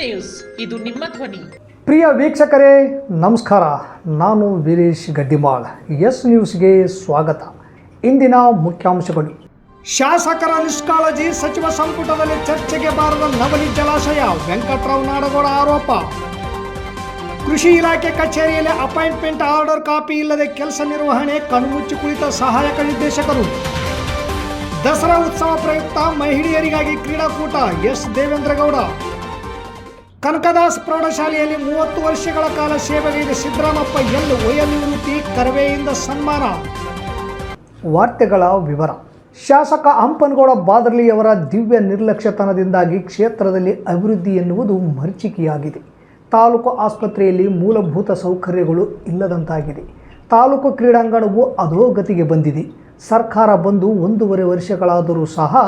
News ಇದು ನಿಮ್ಮ ಧ್ವನಿ. ಪ್ರಿಯ ವೀಕ್ಷಕರೇ, ನಮಸ್ಕಾರ. ನಾನು ವೀರೇಶ್ ಗಡ್ಡಿಮಾಳ್ ಎಸ್ ನ್ಯೂಸ್ಗೆ ಸ್ವಾಗತ. ಇಂದಿನ ಮುಖ್ಯಾಂಶಗಳು. ಶಾಸಕರ ನಿಷ್ಕಾಳಜಿ ಸಚಿವ ಸಂಪುಟದಲ್ಲಿ ಚರ್ಚೆಗೆ ಬಾರದ ನವಲಿ ಜಲಾಶಯ, ವೆಂಕಟರಾವ್ ನಾಡಗೌಡ ಆರೋಪ. ಕೃಷಿ ಇಲಾಖೆ ಕಚೇರಿಯಲ್ಲಿ ಅಪಾಯಿಂಟ್ಮೆಂಟ್ ಆರ್ಡರ್ ಕಾಪಿ ಇಲ್ಲದೆ ಕೆಲಸ ನಿರ್ವಹಣೆ, ಕಣ್ಮುಚ್ಚಿ ಕುಳಿತ ಸಹಾಯಕ ನಿರ್ದೇಶಕರು. ದಸರಾ ಉತ್ಸವ ಪ್ರಯುಕ್ತ ಮಹಿಳೆಯರಿಗಾಗಿ ಕ್ರೀಡಾಕೂಟ, ಎಸ್ ದೇವೇಂದ್ರಗೌಡ. ಕನಕದಾಸ್ ಪ್ರೌಢಶಾಲೆಯಲ್ಲಿ ಮೂವತ್ತು ವರ್ಷಗಳ ಕಾಲ ಸೇವೆಗೈದ ಸಿದ್ದರಾಮಪ್ಪ ಎಲ್ ವಯೋನಿವೃತ್ತಿ ಕರವೆಯಿಂದ ಸನ್ಮಾನ. ವಾರ್ತೆಗಳ ವಿವರ. ಶಾಸಕ ಹಂಪನಗೌಡ ಬಾದರ್ಲಿಯವರ ದಿವ್ಯ ನಿರ್ಲಕ್ಷ್ಯತನದಿಂದಾಗಿ ಕ್ಷೇತ್ರದಲ್ಲಿ ಅಭಿವೃದ್ಧಿ ಎನ್ನುವುದು ಮರೀಚಿಕೆಯಾಗಿದೆ. ತಾಲೂಕು ಆಸ್ಪತ್ರೆಯಲ್ಲಿ ಮೂಲಭೂತ ಸೌಕರ್ಯಗಳು ಇಲ್ಲದಂತಾಗಿದೆ. ತಾಲೂಕು ಕ್ರೀಡಾಂಗಣವು ಅಧೋಗತಿಗೆ ಬಂದಿದೆ. ಸರ್ಕಾರ ಬಂದು ಒಂದೂವರೆ ವರ್ಷಗಳಾದರೂ ಸಹ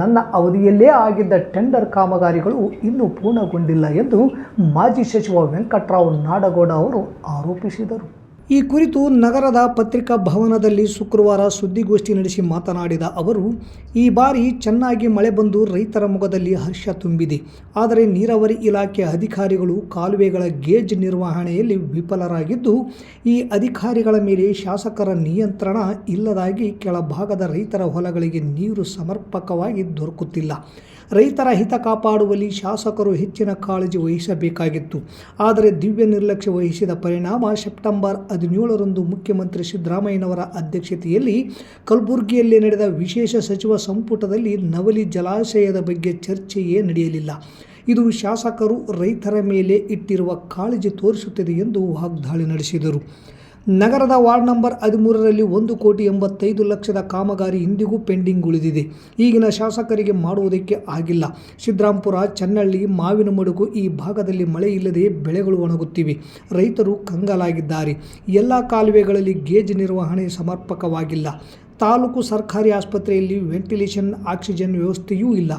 ನನ್ನ ಅವಧಿಯಲ್ಲೇ ಆಗಿದ್ದ ಟೆಂಡರ್ ಕಾಮಗಾರಿಗಳು ಇನ್ನೂ ಪೂರ್ಣಗೊಂಡಿಲ್ಲ ಎಂದು ಮಾಜಿ ಸಚಿವ ವೆಂಕಟರಾವ್ ನಾಡಗೌಡ ಅವರು ಆರೋಪಿಸಿದರು. ಈ ಕುರಿತು ನಗರದ ಪತ್ರಿಕಾ ಭವನದಲ್ಲಿ ಶುಕ್ರವಾರ ಸುದ್ದಿಗೋಷ್ಠಿ ನಡೆಸಿ ಮಾತನಾಡಿದ ಅವರು, ಈ ಬಾರಿ ಚೆನ್ನಾಗಿ ಮಳೆ ಬಂದು ರೈತರ ಮೊಗದಲ್ಲಿ ಹರ್ಷ ತುಂಬಿದೆ. ಆದರೆ ನೀರಾವರಿ ಇಲಾಖೆ ಅಧಿಕಾರಿಗಳು ಕಾಲುವೆಗಳ ಗೇಜ್ ನಿರ್ವಹಣೆಯಲ್ಲಿ ವಿಫಲರಾಗಿದ್ದು, ಈ ಅಧಿಕಾರಿಗಳ ಮೇಲೆ ಶಾಸಕರ ನಿಯಂತ್ರಣ ಇಲ್ಲದಾಗಿ ಕೆಳಭಾಗದ ರೈತರ ಹೊಲಗಳಿಗೆ ನೀರು ಸಮರ್ಪಕವಾಗಿ ದೊರಕುತ್ತಿಲ್ಲ. ರೈತರ ಹಿತ ಕಾಪಾಡುವಲ್ಲಿ ಶಾಸಕರು ಹೆಚ್ಚಿನ ಕಾಳಜಿ ವಹಿಸಬೇಕಾಗಿತ್ತು. ಆದರೆ ದಿವ್ಯ ನಿರ್ಲಕ್ಷ್ಯ ವಹಿಸಿದ ಪರಿಣಾಮ ಸೆಪ್ಟೆಂಬರ್ ಹದಿನೇಳರಂದು ಮುಖ್ಯಮಂತ್ರಿ ಸಿದ್ದರಾಮಯ್ಯನವರ ಅಧ್ಯಕ್ಷತೆಯಲ್ಲಿ ಕಲಬುರಗಿಯಲ್ಲಿ ನಡೆದ ವಿಶೇಷ ಸಚಿವ ಸಂಪುಟದಲ್ಲಿ ನವಲಿ ಜಲಾಶಯದ ಬಗ್ಗೆ ಚರ್ಚೆಯೇ ನಡೆಯಲಿಲ್ಲ. ಇದು ಶಾಸಕರು ರೈತರ ಮೇಲೆ ಇಟ್ಟಿರುವ ಕಾಳಜಿ ತೋರಿಸುತ್ತದೆ ಎಂದು ವಾಗ್ದಾಳಿ ನಡೆಸಿದರು. ನಗರದ ವಾರ್ಡ್ ನಂಬರ್ ಹದಿಮೂರರಲ್ಲಿ ಒಂದು ಕೋಟಿ ಎಂಬತ್ತೈದು ಲಕ್ಷದ ಕಾಮಗಾರಿ ಇಂದಿಗೂ ಪೆಂಡಿಂಗ್ ಉಳಿದಿದೆ. ಈಗಿನ ಶಾಸಕರಿಗೆ ಮಾಡುವುದಕ್ಕೆ ಆಗಿಲ್ಲ. ಸಿದ್ದರಾಂಪುರ ಚನ್ನಳ್ಳಿ ಮಾವಿನ ಮಡುಗು ಈ ಭಾಗದಲ್ಲಿ ಮಳೆ ಇಲ್ಲದೆ ಬೆಳೆಗಳು ಒಣಗುತ್ತಿವೆ. ರೈತರು ಕಂಗಾಲಾಗಿದ್ದಾರೆ. ಎಲ್ಲ ಕಾಲುವೆಗಳಲ್ಲಿ ಗೇಜ್ ನಿರ್ವಹಣೆ ಸಮರ್ಪಕವಾಗಿಲ್ಲ. ತಾಲೂಕು ಸರ್ಕಾರಿ ಆಸ್ಪತ್ರೆಯಲ್ಲಿ ವೆಂಟಿಲೇಷನ್, ಆಕ್ಸಿಜನ್ ವ್ಯವಸ್ಥೆಯೂ ಇಲ್ಲ.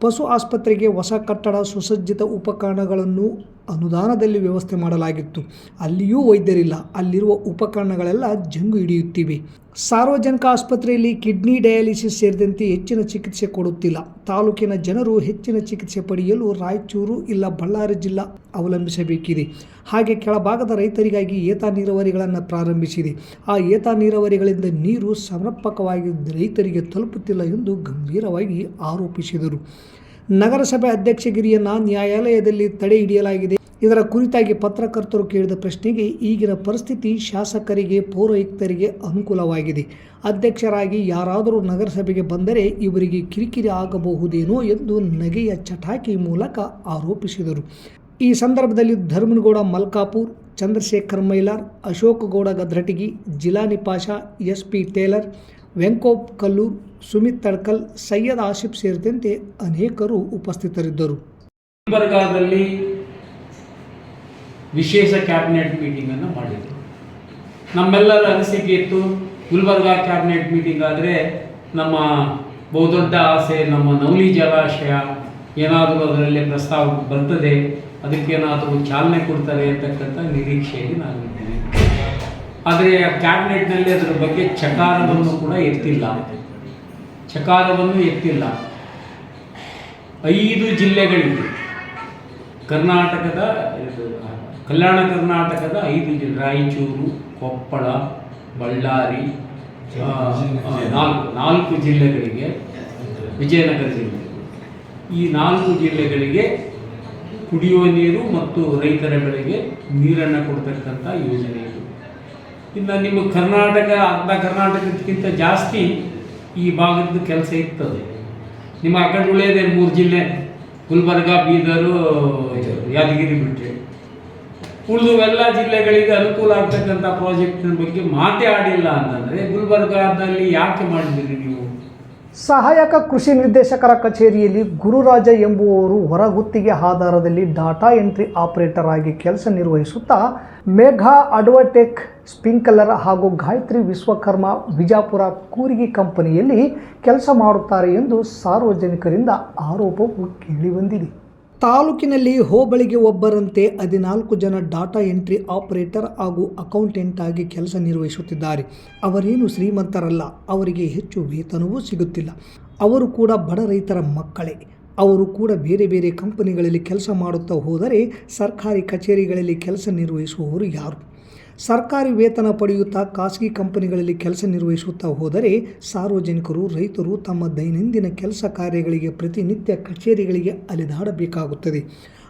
ಪಶು ಆಸ್ಪತ್ರೆಗೆ ಹೊಸ ಕಟ್ಟಡ, ಸುಸಜ್ಜಿತ ಉಪಕರಣಗಳನ್ನು ಅನುದಾನದಲ್ಲಿ ವ್ಯವಸ್ಥೆ ಮಾಡಲಾಗಿತ್ತು. ಅಲ್ಲಿಯೂ ವೈದ್ಯರಿಲ್ಲ. ಅಲ್ಲಿರುವ ಉಪಕರಣಗಳೆಲ್ಲ ಜಂಗು ಹಿಡಿಯುತ್ತಿವೆ. ಸಾರ್ವಜನಿಕ ಆಸ್ಪತ್ರೆಯಲ್ಲಿ ಕಿಡ್ನಿ ಡಯಾಲಿಸಿಸ್ ಸೇರಿದಂತೆ ಹೆಚ್ಚಿನ ಚಿಕಿತ್ಸೆ ಕೊಡುತ್ತಿಲ್ಲ. ತಾಲೂಕಿನ ಜನರು ಹೆಚ್ಚಿನ ಚಿಕಿತ್ಸೆ ಪಡೆಯಲು ರಾಯಚೂರು ಇಲ್ಲ ಬಳ್ಳಾರಿ ಜಿಲ್ಲಾ ಅವಲಂಬಿಸಬೇಕಿದೆ. ಹಾಗೆ ಕೆಳಭಾಗದ ರೈತರಿಗಾಗಿ ಏತ ನೀರಾವರಿಗಳನ್ನು ಪ್ರಾರಂಭಿಸಿದೆ. ಆ ಏತ ನೀರಾವರಿಗಳಿಂದ ನೀರು ಸಮರ್ಪಕವಾಗಿ ರೈತರಿಗೆ ತಲುಪುತ್ತಿಲ್ಲ ಎಂದು ಗಂಭೀರವಾಗಿ ಆರೋಪಿಸಿದರು. ನಗರಸಭೆ ಅಧ್ಯಕ್ಷಗಿರಿಯನ್ನು ನ್ಯಾಯಾಲಯದಲ್ಲಿ ತಡೆ ಹಿಡಿಯಲಾಗಿದೆ. ಇದರ ಕುರಿತಾಗಿ ಪತ್ರಕರ್ತರು ಕೇಳಿದ ಪ್ರಶ್ನೆಗೆ ಈಗಿನ ಪರಿಸ್ಥಿತಿ ಶಾಸಕರಿಗೆ, ಪೌರಾಯುಕ್ತರಿಗೆ ಅನುಕೂಲವಾಗಿದೆ. ಅಧ್ಯಕ್ಷರಾಗಿ ಯಾರಾದರೂ ನಗರಸಭೆಗೆ ಬಂದರೆ ಇವರಿಗೆ ಕಿರಿಕಿರಿ ಆಗಬಹುದೇನೋ ಎಂದು ನಗೆಯ ಚಟಾಕಿ ಮೂಲಕ ಆರೋಪಿಸಿದರು. ಈ ಸಂದರ್ಭದಲ್ಲಿ Dharmanagouda, Malkapur, Chandrashekhar Mylar, Ashokagouda Gadratagi, Jilani Pasha S P Taylor Venkop, Kallur, Sumit Tadkal, Syed Asif ಸೇರಿದಂತೆ ಅನೇಕರು ಉಪಸ್ಥಿತರಿದ್ದರು. ಗುಲ್ಬರ್ಗಾದಲ್ಲಿ ವಿಶೇಷ ಕ್ಯಾಬಿನೆಟ್ ಮೀಟಿಂಗನ್ನು ಮಾಡಿದರು. ನಮ್ಮೆಲ್ಲರ ಅನಿಸಿಕೆ ಇತ್ತು, ಗುಲ್ಬರ್ಗಾ ಕ್ಯಾಬಿನೆಟ್ ಮೀಟಿಂಗ್ ಆದರೆ ನಮ್ಮ ಬಹುದೊಡ್ಡ ಆಸೆ, ನಮ್ಮ ನೌಲಿ ಜಲಾಶಯ, ಏನಾದರೂ ಅದರಲ್ಲಿ ಪ್ರಸ್ತಾವ ಬರ್ತದೆ ಅದಕ್ಕೇನಾದರೂ ಚಾಲನೆ ಕೊಡ್ತಾರೆ ಅಂತಕ್ಕಂಥ ನಿರೀಕ್ಷೆಯಲ್ಲಿ ನಾನಿದ್ದೇನೆ ಆದರೆ ಕ್ಯಾಬಿನೆಟ್ನಲ್ಲಿ ಅದರ ಬಗ್ಗೆ ಚಕಾರವನ್ನು ಕೂಡ ಎತ್ತಿಲ್ಲ. ಚಕಾರವನ್ನು ಎತ್ತಿಲ್ಲ. ಐದು ಜಿಲ್ಲೆಗಳಿವೆ. ಕರ್ನಾಟಕದ ಕಲ್ಯಾಣ ಕರ್ನಾಟಕದ ಐದು ಜಿಲ್ಲೆ, ರಾಯಚೂರು, ಕೊಪ್ಪಳ, ಬಳ್ಳಾರಿ ನಾಲ್ಕು ನಾಲ್ಕು ಜಿಲ್ಲೆಗಳಿಗೆ ವಿಜಯನಗರ ಜಿಲ್ಲೆ. ಈ ನಾಲ್ಕು ಜಿಲ್ಲೆಗಳಿಗೆ ಕುಡಿಯುವ ನೀರು ಮತ್ತು ರೈತರ ಬೆಳೆಗೆ ನೀರನ್ನು ಕೊಡ್ತಕ್ಕಂಥ ಯೋಜನೆ ಇನ್ನು ನಿಮ್ಮ ಕರ್ನಾಟಕ, ಅರ್ಧ ಕರ್ನಾಟಕಕ್ಕಿಂತ ಜಾಸ್ತಿ ಈ ಭಾಗದ ಕೆಲಸ ಇರ್ತದೆ. ನಿಮ್ಮ ಆ ಕಡೆ ಮೂರು ಜಿಲ್ಲೆ, ಗುಲ್ಬರ್ಗ, ಬೀದರು, ಯಾದಗಿರಿ ಬಿಟ್ಟರೆ ಉಳಿದು ಎಲ್ಲ ಜಿಲ್ಲೆಗಳಿಗೆ ಅನುಕೂಲ ಆಗ್ತಕ್ಕಂಥ ಪ್ರಾಜೆಕ್ಟ್ನ ಬಗ್ಗೆ ಮಾತೇ ಆಡಿಲ್ಲ ಅಂತಂದರೆ ಗುಲ್ಬರ್ಗಾದಲ್ಲಿ ಯಾಕೆ ಮಾಡಿದ್ದೀರಿ ನೀವು? ಸಹಾಯಕ ಕೃಷಿ ನಿರ್ದೇಶಕರ ಕಚೇರಿಯಲ್ಲಿ ಗುರುರಾಜ ಎಂಬುವವರು ಹೊರಗುತ್ತಿಗೆ ಆಧಾರದಲ್ಲಿ ಡಾಟಾ ಎಂಟ್ರಿ ಆಪರೇಟರ್ ಆಗಿ ಕೆಲಸ ನಿರ್ವಹಿಸುತ್ತಾ ಮೇಘಾ ಅಡ್ವಟೆಕ್ ಸ್ಪಿಂಕಲರ್ ಹಾಗೂ ಗಾಯತ್ರಿ ವಿಶ್ವಕರ್ಮ ವಿಜಾಪುರ ಕೂರಿಗೆ ಕಂಪನಿಯಲ್ಲಿ ಕೆಲಸ ಮಾಡುತ್ತಾರೆ ಎಂದು ಸಾರ್ವಜನಿಕರಿಂದ ಆರೋಪವು ಕೇಳಿಬಂದಿದೆ ತಾಲೂಕಿನಲ್ಲಿ ಹೋಬಳಿಗೆ ಒಬ್ಬರಂತೆ ಹದಿನಾಲ್ಕು ಜನ ಡಾಟಾ ಎಂಟ್ರಿ ಆಪರೇಟರ್ ಹಾಗೂ ಅಕೌಂಟೆಂಟ್ ಆಗಿ ಕೆಲಸ ನಿರ್ವಹಿಸುತ್ತಿದ್ದಾರೆ. ಅವರೇನು ಶ್ರೀಮಂತರಲ್ಲ. ಅವರಿಗೆ ಹೆಚ್ಚು ವೇತನವೂ ಸಿಗುತ್ತಿಲ್ಲ. ಅವರು ಕೂಡ ಬಡ ರೈತರ ಮಕ್ಕಳೇ. ಅವರು ಕೂಡ ಬೇರೆ ಬೇರೆ ಕಂಪನಿಗಳಲ್ಲಿ ಕೆಲಸ ಮಾಡುತ್ತಾ ಹೋದರೆ ಸರ್ಕಾರಿ ಕಚೇರಿಗಳಲ್ಲಿ ಕೆಲಸ ನಿರ್ವಹಿಸುವವರು ಯಾರು? ಸರ್ಕಾರಿ ವೇತನ ಪಡೆಯುತ್ತಾ ಖಾಸಗಿ ಕಂಪನಿಗಳಲ್ಲಿ ಕೆಲಸ ನಿರ್ವಹಿಸುತ್ತಾ ಹೋದರೆ ಸಾರ್ವಜನಿಕರು, ರೈತರು ತಮ್ಮ ದೈನಂದಿನ ಕೆಲಸ ಕಾರ್ಯಗಳಿಗೆ ಪ್ರತಿನಿತ್ಯ ಕಚೇರಿಗಳಿಗೆ ಅಲೆದಾಡಬೇಕಾಗುತ್ತದೆ.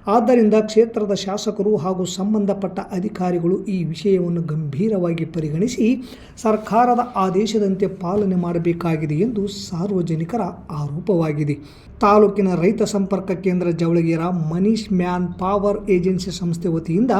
ಆದ್ದರಿಂದ ಕ್ಷೇತ್ರದ ಶಾಸಕರು ಹಾಗೂ ಸಂಬಂಧಪಟ್ಟ ಅಧಿಕಾರಿಗಳು ಈ ವಿಷಯವನ್ನು ಗಂಭೀರವಾಗಿ ಪರಿಗಣಿಸಿ ಸರ್ಕಾರದ ಆದೇಶದಂತೆ ಪಾಲನೆ ಮಾಡಬೇಕಾಗಿದೆ ಎಂದು ಸಾರ್ವಜನಿಕರ ಆರೋಪವಾಗಿದೆ. ತಾಲೂಕಿನ ರೈತ ಸಂಪರ್ಕ ಕೇಂದ್ರ ಜವಳಗಿರ ಮನೀಶ್ ಮ್ಯಾನ್ ಪವರ್ ಏಜೆನ್ಸಿ ಸಂಸ್ಥೆ ವತಿಯಿಂದ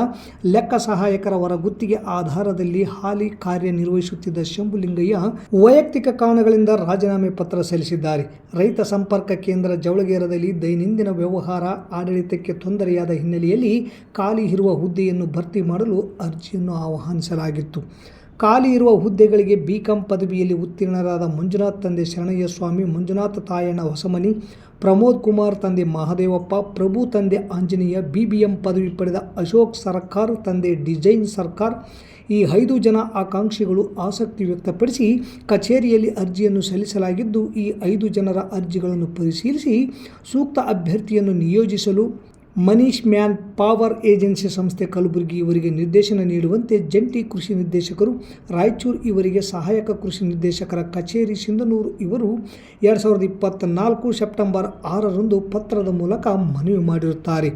ಲೆಕ್ಕ ಸಹಾಯಕರ ಹೊರಗುತ್ತಿಗೆ ಆಧಾರದಲ್ಲಿ ಹಾಲಿ ಕಾರ್ಯನಿರ್ವಹಿಸುತ್ತಿದ್ದ ಶಂಭುಲಿಂಗಯ್ಯ ವೈಯಕ್ತಿಕ ಕಾರಣಗಳಿಂದ ರಾಜೀನಾಮೆ ಪತ್ರ ಸಲ್ಲಿಸಿದ್ದಾರೆ. ರೈತ ಸಂಪರ್ಕ ಕೇಂದ್ರ ಜವಳಗೇರದಲ್ಲಿ ದೈನಂದಿನ ವ್ಯವಹಾರ ಆಡಳಿತಕ್ಕೆ ತೊಂದರೆಯಾದ ಹಿನ್ನೆಲೆಯಲ್ಲಿ ಖಾಲಿ ಇರುವ ಹುದ್ದೆಯನ್ನು ಭರ್ತಿ ಮಾಡಲು ಅರ್ಜಿಯನ್ನು ಆಹ್ವಾನಿಸಲಾಗಿತ್ತು. ಖಾಲಿ ಇರುವ ಹುದ್ದೆಗಳಿಗೆ ಬಿಕಾಂ ಪದವಿಯಲ್ಲಿ ಉತ್ತೀರ್ಣರಾದ ಮಂಜುನಾಥ್ ತಂದೆ ಶರಣಯ್ಯ ಸ್ವಾಮಿ, ಮಂಜುನಾಥ ತಾಯಣ್ಣ ಹೊಸಮನಿ, ಪ್ರಮೋದ್ ಕುಮಾರ್ ತಂದೆ ಮಹಾದೇವಪ್ಪ, ಪ್ರಭು ತಂದೆ ಆಂಜನೇಯ, ಬಿಬಿಎಂ ಪದವಿ ಪಡೆದ ಅಶೋಕ್ ಸರ್ಕಾರ್ ತಂದೆ ಡಿಸೈನ್ ಸರ್ಕಾರ್ ಈ ಐದು ಜನ ಆಕಾಂಕ್ಷಿಗಳು ಆಸಕ್ತಿ ವ್ಯಕ್ತಪಡಿಸಿ ಕಚೇರಿಯಲ್ಲಿ ಅರ್ಜಿಯನ್ನು ಸಲ್ಲಿಸಲಾಗಿದ್ದು, ಈ ಐದು ಜನರ ಅರ್ಜಿಗಳನ್ನು ಪರಿಶೀಲಿಸಿ ಸೂಕ್ತ ಅಭ್ಯರ್ಥಿಯನ್ನು ನಿಯೋಜಿಸಲು ಮನೀಶ್ ಮ್ಯಾನ್ ಪವರ್ ಏಜೆನ್ಸಿ ಸಂಸ್ಥೆ ಕಲಬುರಗಿ ಇವರಿಗೆ ನಿರ್ದೇಶನ ನೀಡುವಂತೆ ಜಂಟಿ ಕೃಷಿ ನಿರ್ದೇಶಕರು ರಾಯಚೂರು ಇವರಿಗೆ ಸಹಾಯಕ ಕೃಷಿ ನಿರ್ದೇಶಕರ ಕಚೇರಿ ಸಿಂಧನೂರು ಇವರು ಎರಡು ಸಾವಿರದ ಇಪ್ಪತ್ತ್ನಾಲ್ಕು ಸೆಪ್ಟೆಂಬರ್ ಆರರಂದು ಪತ್ರದ ಮೂಲಕ ಮನವಿ ಮಾಡಿರುತ್ತಾರೆ.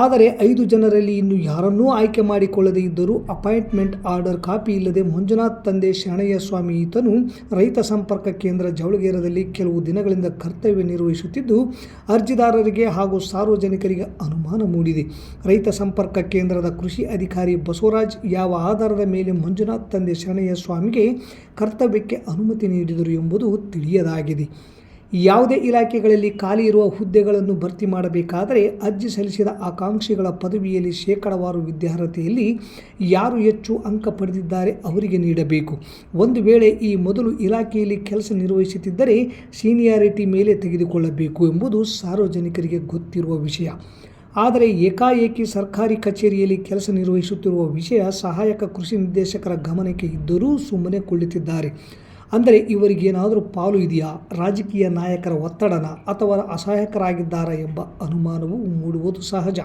ಆದರೆ ಐದು ಜನರಲ್ಲಿ ಇನ್ನು ಯಾರನ್ನೂ ಆಯ್ಕೆ ಮಾಡಿಕೊಳ್ಳದೇ ಇದ್ದರೂ ಅಪಾಯಿಂಟ್ಮೆಂಟ್ ಆರ್ಡರ್ ಕಾಪಿ ಇಲ್ಲದೆ ಮಂಜುನಾಥ್ ತಂದೆ ಶರಣಯ್ಯ ಸ್ವಾಮಿ ಈತನು ರೈತ ಸಂಪರ್ಕ ಕೇಂದ್ರ ಜವಳಗೇರದಲ್ಲಿ ಕೆಲವು ದಿನಗಳಿಂದ ಕರ್ತವ್ಯ ನಿರ್ವಹಿಸುತ್ತಿದ್ದು, ಅರ್ಜಿದಾರರಿಗೆ ಹಾಗೂ ಸಾರ್ವಜನಿಕರಿಗೆ ಅನುಮಾನ ಮೂಡಿದೆ. ರೈತ ಸಂಪರ್ಕ ಕೇಂದ್ರದ ಕೃಷಿ ಅಧಿಕಾರಿ ಬಸವರಾಜ್ ಯಾವ ಆಧಾರದ ಮೇಲೆ ಮಂಜುನಾಥ್ ತಂದೆ ಶರಣಯ್ಯ ಸ್ವಾಮಿಗೆ ಕರ್ತವ್ಯಕ್ಕೆ ಅನುಮತಿ ನೀಡಿದರು ಎಂಬುದು ತಿಳಿಯದಾಗಿದೆ. ಯಾವುದೇ ಇಲಾಖೆಗಳಲ್ಲಿ ಖಾಲಿ ಇರುವ ಹುದ್ದೆಗಳನ್ನು ಭರ್ತಿ ಮಾಡಬೇಕಾದರೆ ಅರ್ಜಿ ಸಲ್ಲಿಸಿದ ಆಕಾಂಕ್ಷಿಗಳ ಪದವಿಯಲ್ಲಿ ಶೇಕಡವಾರು ವಿದ್ಯಾರ್ಹತೆಯಲ್ಲಿ ಯಾರು ಹೆಚ್ಚು ಅಂಕ ಪಡೆದಿದ್ದಾರೆ ಅವರಿಗೆ ನೀಡಬೇಕು. ಒಂದು ವೇಳೆ ಈ ಮೊದಲು ಇಲಾಖೆಯಲ್ಲಿ ಕೆಲಸ ನಿರ್ವಹಿಸುತ್ತಿದ್ದರೆ ಸೀನಿಯಾರಿಟಿ ಮೇಲೆ ತೆಗೆದುಕೊಳ್ಳಬೇಕು ಎಂಬುದು ಸಾರ್ವಜನಿಕರಿಗೆ ಗೊತ್ತಿರುವ ವಿಷಯ. ಆದರೆ ಏಕಾಏಕಿ ಸರ್ಕಾರಿ ಕಚೇರಿಯಲ್ಲಿ ಕೆಲಸ ನಿರ್ವಹಿಸುತ್ತಿರುವ ವಿಷಯ ಸಹಾಯಕ ಕೃಷಿ ನಿರ್ದೇಶಕರ ಗಮನಕ್ಕೆ ಇದ್ದರೂ ಸುಮ್ಮನೆ ಕುಳಿತಿದ್ದಾರೆ. ಅಂದರೆ ಇವರಿಗೇನಾದರೂ ಪಾಲು ಇದೆಯಾ? ರಾಜಕೀಯ ನಾಯಕರ ಒತ್ತಡನ ಅಥವಾ ಅಸಹಾಯಕರಾಗಿದ್ದಾರಾ ಎಂಬ ಅನುಮಾನವು ಮೂಡುವುದು ಸಹಜ.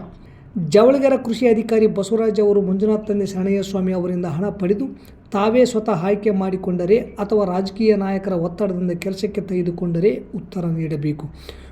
ಜವಳಗೆರ ಕೃಷಿ ಅಧಿಕಾರಿ ಬಸವರಾಜ್ ಅವರು ಮಂಜುನಾಥ್ ತಂದೆ ಶರಣಯ್ಯ ಸ್ವಾಮಿ ಅವರಿಂದ ಹಣ ಪಡೆದು ತಾವೇ ಸ್ವತಃ ಆಯ್ಕೆ ಮಾಡಿಕೊಂಡರೆ ಅಥವಾ ರಾಜಕೀಯ ನಾಯಕರ ಒತ್ತಡದಿಂದ ಕೆಲಸಕ್ಕೆ ತೆಗೆದುಕೊಂಡರೆ ಉತ್ತರ ನೀಡಬೇಕು.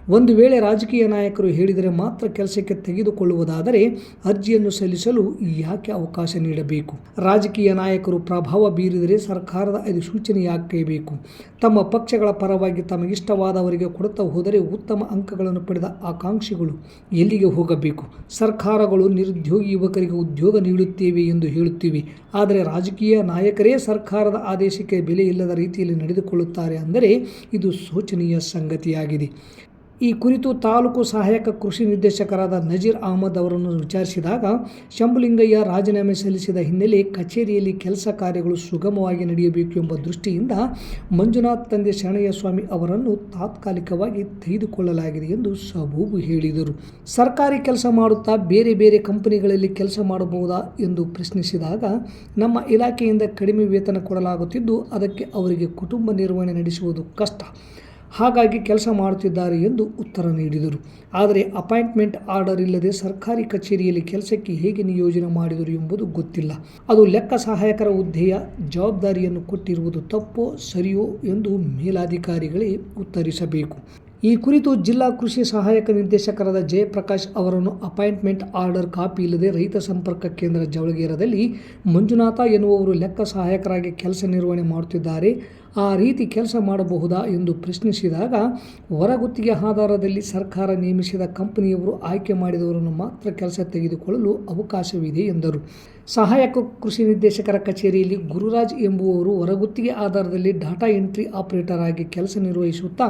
ಒಂದು ವೇಳೆ ರಾಜಕೀಯ ನಾಯಕರು ಹೇಳಿದರೆ ಮಾತ್ರ ಕೆಲಸಕ್ಕೆ ತೆಗೆದುಕೊಳ್ಳುವುದಾದರೆ ಅರ್ಜಿಯನ್ನು ಸಲ್ಲಿಸಲು ಯಾಕೆ ಅವಕಾಶ ನೀಡಬೇಕು? ರಾಜಕೀಯ ನಾಯಕರು ಪ್ರಭಾವ ಬೀರಿದರೆ ಸರ್ಕಾರದ ಅಧಿಸೂಚನೆ ಯಾಕೆ ಬೇಕು ತಮ್ಮ ಪಕ್ಷಗಳ ಪರವಾಗಿ ತಮಗಿಷ್ಟವಾದವರಿಗೆ ಕೊಡುತ್ತಾ ಹೋದರೆ ಉತ್ತಮ ಅಂಕಗಳನ್ನು ಪಡೆದ ಆಕಾಂಕ್ಷಿಗಳು ಎಲ್ಲಿಗೆ ಹೋಗಬೇಕು? ಸರ್ಕಾರಗಳು ನಿರುದ್ಯೋಗಿ ಯುವಕರಿಗೆ ಉದ್ಯೋಗ ನೀಡುತ್ತೇವೆ ಎಂದು ಹೇಳುತ್ತಿವೆ. ಆದರೆ ರಾಜಕೀಯ ನಾಯಕರೇ ಸರ್ಕಾರದ ಆದೇಶಕ್ಕೆ ಬೆಲೆ ಇಲ್ಲದ ರೀತಿಯಲ್ಲಿ ನಡೆದುಕೊಳ್ಳುತ್ತಾರೆ ಅಂದರೆ ಇದು ಶೋಚನೀಯ ಸಂಗತಿಯಾಗಿದೆ. ಈ ಕುರಿತು ತಾಲೂಕು ಸಹಾಯಕ ಕೃಷಿ ನಿರ್ದೇಶಕರಾದ ನಜೀರ್ ಅಹಮದ್ ಅವರನ್ನು ವಿಚಾರಿಸಿದಾಗ, ಶಂಭುಲಿಂಗಯ್ಯ ರಾಜೀನಾಮೆ ಸಲ್ಲಿಸಿದ ಹಿನ್ನೆಲೆ ಕಚೇರಿಯಲ್ಲಿ ಕೆಲಸ ಕಾರ್ಯಗಳು ಸುಗಮವಾಗಿ ನಡೆಯಬೇಕು ಎಂಬ ದೃಷ್ಟಿಯಿಂದ ಮಂಜುನಾಥ್ ತಂದೆ ಶರಣಯ್ಯ ಸ್ವಾಮಿ ಅವರನ್ನು ತಾತ್ಕಾಲಿಕವಾಗಿ ತೆಗೆದುಕೊಳ್ಳಲಾಗಿದೆ ಎಂದು ಸಬೂಬು ಹೇಳಿದರು. ಸರ್ಕಾರಿ ಕೆಲಸ ಮಾಡುತ್ತಾ ಬೇರೆ ಬೇರೆ ಕಂಪನಿಗಳಲ್ಲಿ ಕೆಲಸ ಮಾಡಬಹುದಾ ಎಂದು ಪ್ರಶ್ನಿಸಿದಾಗ, ನಮ್ಮ ಇಲಾಖೆಯಿಂದ ಕಡಿಮೆ ವೇತನ ಕೊಡಲಾಗುತ್ತಿದ್ದು, ಅದಕ್ಕೆ ಅವರಿಗೆ ಕುಟುಂಬ ನಿರ್ವಹಣೆ ನಡೆಸುವುದು ಕಷ್ಟ. ಹಾಗಾಗಿ ಕೆಲಸ ಮಾಡುತ್ತಿದ್ದಾರೆ ಎಂದು ಉತ್ತರ ನೀಡಿದರು. ಆದರೆ ಅಪಾಯಿಂಟ್ಮೆಂಟ್ ಆರ್ಡರ್ ಇಲ್ಲದೆ ಸರ್ಕಾರಿ ಕಚೇರಿಯಲ್ಲಿ ಕೆಲಸಕ್ಕೆ ಹೇಗೆ ನಿಯೋಜನೆ ಮಾಡಿದರು ಎಂಬುದು ಗೊತ್ತಿಲ್ಲ. ಅದು ಲೆಕ್ಕ ಸಹಾಯಕರ ಹುದ್ದೆಯ ಜವಾಬ್ದಾರಿಯನ್ನು ಕೊಟ್ಟಿರುವುದು ತಪ್ಪೋ ಸರಿಯೋ ಎಂದು ಮೇಲಾಧಿಕಾರಿಗಳೇ ಉತ್ತರಿಸಬೇಕು. ಈ ಕುರಿತು ಜಿಲ್ಲಾ ಕೃಷಿ ಸಹಾಯಕ ನಿರ್ದೇಶಕರಾದ ಜಯಪ್ರಕಾಶ್ ಅವರನ್ನು ಅಪಾಯಿಂಟ್ಮೆಂಟ್ ಆರ್ಡರ್ ಕಾಪಿ ಇಲ್ಲದೆ ರೈತ ಸಂಪರ್ಕ ಕೇಂದ್ರ ಜವಳಗೇರದಲ್ಲಿ ಮಂಜುನಾಥ ಎನ್ನುವವರು ಲೆಕ್ಕ ಸಹಾಯಕರಾಗಿ ಕೆಲಸ ನಿರ್ವಹಣೆ ಮಾಡುತ್ತಿದ್ದಾರೆ. ಆ ರೀತಿ ಕೆಲಸ ಮಾಡಬಹುದಾ ಎಂದು ಪ್ರಶ್ನಿಸಿದಾಗ, ಹೊರಗುತ್ತಿಗೆ ಆಧಾರದಲ್ಲಿ ಸರ್ಕಾರ ನೇಮಿಸಿದ ಕಂಪನಿಯವರು ಆಯ್ಕೆ ಮಾಡಿದವರನ್ನು ಮಾತ್ರ ಕೆಲಸ ತೆಗೆದುಕೊಳ್ಳಲು ಅವಕಾಶವಿದೆ ಎಂದರು. ಸಹಾಯಕ ಕೃಷಿ ನಿರ್ದೇಶಕರ ಕಚೇರಿಯಲ್ಲಿ ಗುರುರಾಜ್ ಎಂಬುವವರು ಹೊರಗುತ್ತಿಗೆ ಆಧಾರದಲ್ಲಿ ಡಾಟಾ ಎಂಟ್ರಿ ಆಪರೇಟರ್ ಆಗಿ ಕೆಲಸ ನಿರ್ವಹಿಸುತ್ತಾ,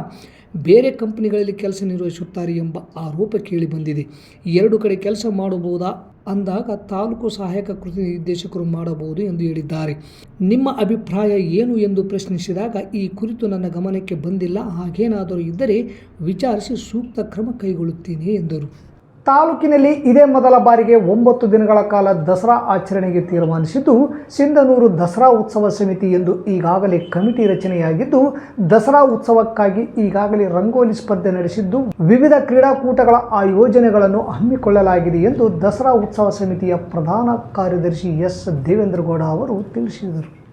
ಬೇರೆ ಕಂಪನಿಗಳಲ್ಲಿ ಕೆಲಸ ನಿರ್ವಹಿಸುತ್ತಾರೆ ಎಂಬ ಆರೋಪ ಕೇಳಿಬಂದಿದೆ. ಎರಡು ಕಡೆ ಕೆಲಸ ಮಾಡಬಹುದಾ ಅಂದಾಗ ತಾಲೂಕು ಸಹಾಯಕ ಕೃಷಿ ನಿರ್ದೇಶಕರು ಮಾಡಬಹುದು ಎಂದು ಹೇಳಿದ್ದಾರೆ. ನಿಮ್ಮ ಅಭಿಪ್ರಾಯ ಏನು ಎಂದು ಪ್ರಶ್ನಿಸಿದಾಗ ಈ ಕುರಿತು ನನ್ನ ಗಮನಕ್ಕೆ ಬಂದಿಲ್ಲ. ಹಾಗೇನಾದರೂ ಇದ್ದರೆ ವಿಚಾರಿಸಿ ಸೂಕ್ತ ಕ್ರಮ ಕೈಗೊಳ್ಳುತ್ತೇನೆ ಎಂದರು. ತಾಲೂಕಿನಲ್ಲಿ ಇದೇ ಮೊದಲ ಬಾರಿಗೆ ಒಂಬತ್ತು ದಿನಗಳ ಕಾಲ ದಸರಾ ಆಚರಣೆಗೆ ತೀರ್ಮಾನಿಸಿದ್ದು, ಸಿಂಧನೂರು ದಸರಾ ಉತ್ಸವ ಸಮಿತಿ ಎಂದು ಈಗಾಗಲೇ ಕಮಿಟಿ ರಚನೆಯಾಗಿದ್ದು, ದಸರಾ ಉತ್ಸವಕ್ಕಾಗಿ ಈಗಾಗಲೇ ರಂಗೋಲಿ ಸ್ಪರ್ಧೆ ನಡೆಸಿದ್ದು, ವಿವಿಧ ಕ್ರೀಡಾಕೂಟಗಳ ಆಯೋಜನೆಗಳನ್ನು ಹಮ್ಮಿಕೊಳ್ಳಲಾಗಿದೆ ಎಂದು ದಸರಾ ಉತ್ಸವ ಸಮಿತಿಯ ಪ್ರಧಾನ ಕಾರ್ಯದರ್ಶಿ ಎಸ್. ದೇವೇಂದ್ರಗೌಡ ಅವರು ತಿಳಿಸಿದರು.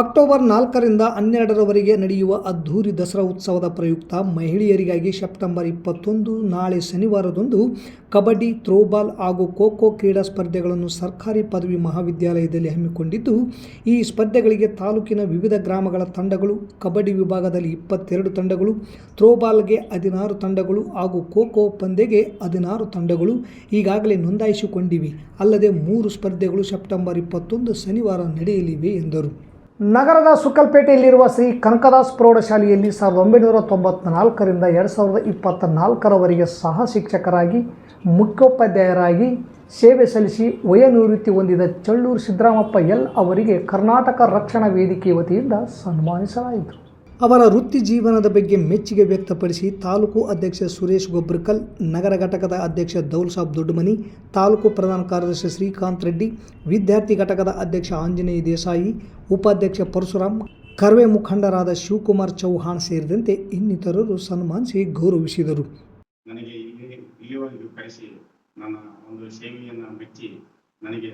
ಅಕ್ಟೋಬರ್ ನಾಲ್ಕರಿಂದ ಹನ್ನೆರಡರವರೆಗೆ ನಡೆಯುವ ಅದ್ಧೂರಿ ದಸರಾ ಉತ್ಸವದ ಪ್ರಯುಕ್ತ ಮಹಿಳೆಯರಿಗಾಗಿ ಸೆಪ್ಟೆಂಬರ್ ಇಪ್ಪತ್ತೊಂದು ನಾಳೆ ಶನಿವಾರದಂದು ಕಬಡ್ಡಿ ಥ್ರೋಬಾಲ್ ಹಾಗೂ ಖೋ ಕ್ರೀಡಾ ಸ್ಪರ್ಧೆಗಳನ್ನು ಸರ್ಕಾರಿ ಪದವಿ ಮಹಾವಿದ್ಯಾಲಯದಲ್ಲಿ ಹಮ್ಮಿಕೊಂಡಿದ್ದು, ಈ ಸ್ಪರ್ಧೆಗಳಿಗೆ ತಾಲೂಕಿನ ವಿವಿಧ ಗ್ರಾಮಗಳ ತಂಡಗಳು, ಕಬಡ್ಡಿ ವಿಭಾಗದಲ್ಲಿ ಇಪ್ಪತ್ತೆರಡು ತಂಡಗಳು ಥ್ರೋಬಾಲ್ಗೆ ಹದಿನಾರು ತಂಡಗಳು ಹಾಗೂ ಖೋ ಖೋ ಪಂದ್ಯಗೆ ಹದಿನಾರು ತಂಡಗಳು ಈಗಾಗಲೇ ನೋಂದಾಯಿಸಿಕೊಂಡಿವೆ. ಅಲ್ಲದೆ ಮೂರು ಸ್ಪರ್ಧೆಗಳು ಸೆಪ್ಟೆಂಬರ್ ಇಪ್ಪತ್ತೊಂದು ಶನಿವಾರ ನಡೆಯಲಿವೆ ಎಂದರು. ನಗರದ ಸುಕ್ಕಲ್ಪೇಟೆಯಲ್ಲಿರುವ ಶ್ರೀ ಕನಕದಾಸ್ ಪ್ರೌಢಶಾಲೆಯಲ್ಲಿ ಸಾವಿರದ ಒಂಬೈನೂರ ತೊಂಬತ್ನಾಲ್ಕರಿಂದ ಎರಡು ಸಾವಿರದ ಇಪ್ಪತ್ತ ನಾಲ್ಕರವರೆಗೆ ಸಹ ಶಿಕ್ಷಕರಾಗಿ, ಮುಖ್ಯೋಪಾಧ್ಯಾಯರಾಗಿ ಸೇವೆ ಸಲ್ಲಿಸಿ ವಯೋನಿವೃತ್ತಿ ಹೊಂದಿದ ಚಳ್ಳೂರು ಸಿದ್ದರಾಮಪ್ಪ ಎಲ್ ಅವರಿಗೆ ಕರ್ನಾಟಕ ರಕ್ಷಣಾ ವೇದಿಕೆ ವತಿಯಿಂದ ಸನ್ಮಾನಿಸಲಾಯಿತು. ಅವರ ವೃತ್ತಿ ಜೀವನದ ಬಗ್ಗೆ ಮೆಚ್ಚುಗೆ ವ್ಯಕ್ತಪಡಿಸಿ ತಾಲೂಕು ಅಧ್ಯಕ್ಷ ಸುರೇಶ್ ಗೊಬ್ರಕಲ್, ನಗರ ಘಟಕದ ಅಧ್ಯಕ್ಷ ದೌಲ್ ಸಾಬ್ ದೊಡ್ಡಮನಿ, ತಾಲೂಕು ಪ್ರಧಾನ ಕಾರ್ಯದರ್ಶಿ ಶ್ರೀಕಾಂತ್ ರೆಡ್ಡಿ, ವಿದ್ಯಾರ್ಥಿ ಘಟಕದ ಅಧ್ಯಕ್ಷ ಆಂಜನೇಯ ದೇಸಾಯಿ, ಉಪಾಧ್ಯಕ್ಷ ಪರಶುರಾಮ್ ಕರ್ವೆ ಮುಖಂಡರಾದ ಶಿವಕುಮಾರ್ ಚೌಹಾಣ್ ಸೇರಿದಂತೆ ಇನ್ನಿತರರು ಸನ್ಮಾನಿಸಿ ಗೌರವಿಸಿದರು. ನನಗೆ ಇಲ್ಲಿ ಇಲ್ಲಿವರೆಗೂ ನನ್ನ ಒಂದು ಸೇವೆಯನ್ನು ಮೆಚ್ಚಿ ನನಗೆ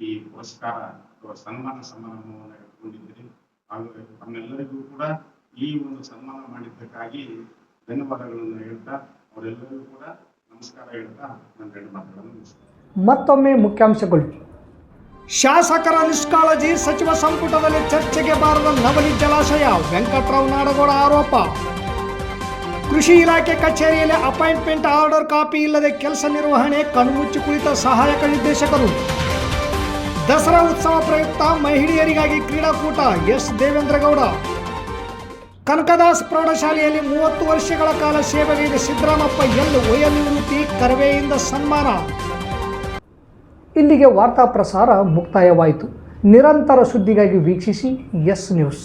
ಈ ಪುರಸ್ಕಾರ ಸನ್ಮಾನ ಸಮಾರಂಭವನ್ನು ಹಾಗೂ ಕೂಡ ಈ ಒಂದು ಸನ್ಮಾನ ಮಾಡಿದ್ದಕ್ಕಾಗಿ ಧನ್ಯವಾದಗಳನ್ನು ಹೇಳ್ತಾ, ಅವರೆಲ್ಲರಿಗೂ ಕೂಡ ನಮಸ್ಕಾರ ಹೇಳ್ತಾ ನನ್ನ ಎರಡು ಮಾತುಗಳನ್ನು ಮತ್ತೊಮ್ಮೆ ಮುಖ್ಯಾಂಶಗಳು. ಶಾಸಕರ ನಿಷ್ಕಾಳಜಿ ಸಚಿವ ಸಂಪುಟದಲ್ಲಿ ಚರ್ಚೆಗೆ ಬಾರದ ನವಲಿ ಜಲಾಶಯ, ವೆಂಕಟರಾವ್ ನಾಡಗೌಡ ಆರೋಪ. ಕೃಷಿ ಇಲಾಖೆ ಕಚೇರಿಯಲ್ಲಿ ಅಪಾಯಿಂಟ್ಮೆಂಟ್ ಆರ್ಡರ್ ಕಾಪಿ ಇಲ್ಲದೆ ಕೆಲಸ ನಿರ್ವಹಣೆ, ಕಣ್ಮುಚ್ಚಿ ಕುಳಿತ ಸಹಾಯಕ ನಿರ್ದೇಶಕರು. ದಸರಾ ಉತ್ಸವ ಪ್ರಯುಕ್ತ ಮಹಿಳೆಯರಿಗಾಗಿ ಕ್ರೀಡಾಕೂಟ ಎಸ್ ದೇವೇಂದ್ರಗೌಡ. ಕನಕದಾಸ್ ಪ್ರೌಢಶಾಲೆಯಲ್ಲಿ ಮೂವತ್ತು ವರ್ಷಗಳ ಕಾಲ ಸೇವೆಗೈದ ಸಿದ್ದರಾಮಪ್ಪ ಎಲ್ ವಯೋನಿವೃತ್ತಿ ಕರವೆಯಿಂದ ಸನ್ಮಾನ. ಇಲ್ಲಿಗೆ ವಾರ್ತಾ ಪ್ರಸಾರ ಮುಕ್ತಾಯವಾಯಿತು. ನಿರಂತರ ಸುದ್ದಿಗಾಗಿ ವೀಕ್ಷಿಸಿ ಎಸ್ ನ್ಯೂಸ್.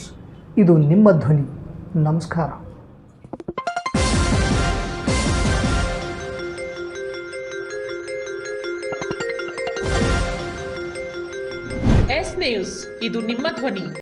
ಇದು ನಿಮ್ಮ ಧ್ವನಿ. ನಮಸ್ಕಾರ. ಎಸ್ ನ್ಯೂಸ್ ಇದು ನಿಮ್ಮ ಧ್ವನಿ